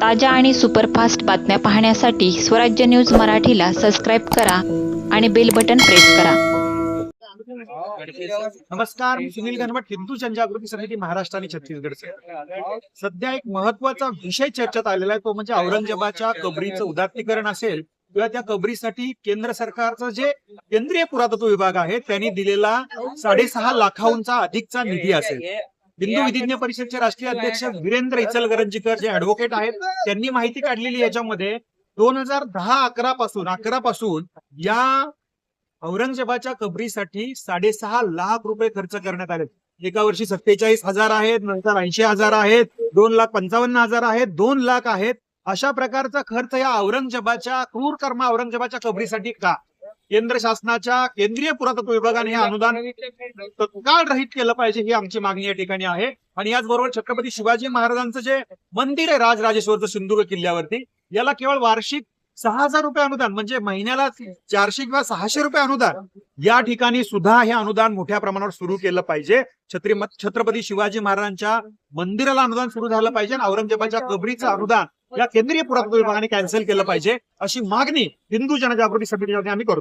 ताज्या आणि सुपरफास्ट बातम्या पाहण्यासाठी स्वराज्य न्यूज मराठीला सबस्क्राईब करा आणि बेल बटन प्रेस करा. नमस्कार मी सुनील घनवट हिंदू जनजागृती समिती महाराष्ट्र आणि छत्तीसगडचे. सध्या एक महत्त्वाचा विषय चर्चेत आलेला आहे तो म्हणजे औरंगजेबाच्या कबरीचं उदात्तीकरण असेल किंवा त्या कबरीसाठी केंद्र सरकारचं जे केंद्रीय पुरातत्व विभाग आहे त्यांनी दिलेला साडेसहा लाखाहूनचा अधिकचा निधी असेल. हिंदू विधिज्ञ परिषदचे राष्ट्रीय अध्यक्ष वीरेंद्र इचलकरंजीकर जे ऍडव्होकेट आहेत त्यांनी माहिती काढलेली याच्यामध्ये दोन हजार दहा अकरा पासून अकरा पासून या औरंगजेबाच्या कबरीसाठी साडेसहा लाख रुपये खर्च करण्यात आले एका वर्षी सत्तेचाळीस हजार आहेत नंतर ऐंशी हजार आहेत दोन लाख पंचावन्न हजार आहेत दोन लाख आहेत. अशा प्रकारचा खर्च या औरंगजेबाच्या क्रूर कर्म औरंगजेबाच्या कबरीसाठी का? केंद्र शासनाच्या केंद्रीय पुरातत्व विभागाने हे अनुदान तत्काळ रहित केलं पाहिजे ही आमची मागणी या ठिकाणी आहे. आणि याचबरोबर छत्रपती शिवाजी महाराजांचं जे मंदिर आहे राजराजेश्वरचं सिंधुदुर्ग किल्ल्यावरती याला केवळ वार्षिक सहा हजार रुपये अनुदान म्हणजे महिन्याला चारशे किंवा सहाशे रुपये अनुदान या ठिकाणी सुद्धा हे अनुदान मोठ्या प्रमाणावर सुरू केलं पाहिजे. छत्री छत्रपती शिवाजी महाराजांच्या मंदिराला अनुदान सुरू झालं पाहिजे आणि औरंगजेबाच्या कबरीचं अनुदान या केंद्रीय पुरातत्व विभागाने कॅन्सल केलं पाहिजे अशी मागणी हिंदू जनजागृती समितीच्या आम्ही करतो.